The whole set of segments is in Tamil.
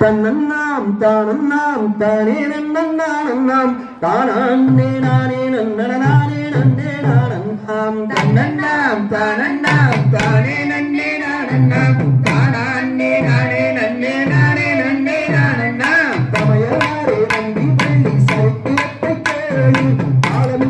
தன்னன்னாம் தானன்னாம் தானே நன்னாம் தானான்னே நானே நன்னே நன்னே நானன்னாம் தன்னன்னாம் தானன்னாம் தானே நன்னே நானன்னாம் தானான்னே நானே நன்னே நானே நன்னே நானன்னாம் தமையாரே நம்பி பள்ளி சரித்திரத்தை கேளு. ஆழம்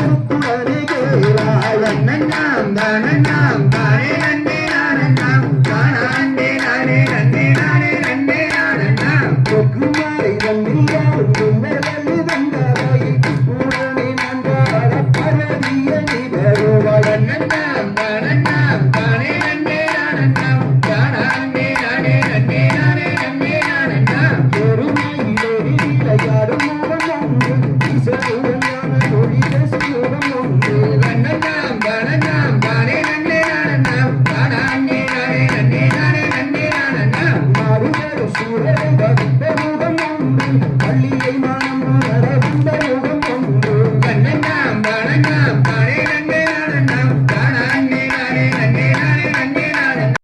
Thank you. யோகம் உண்டு வண்ணதா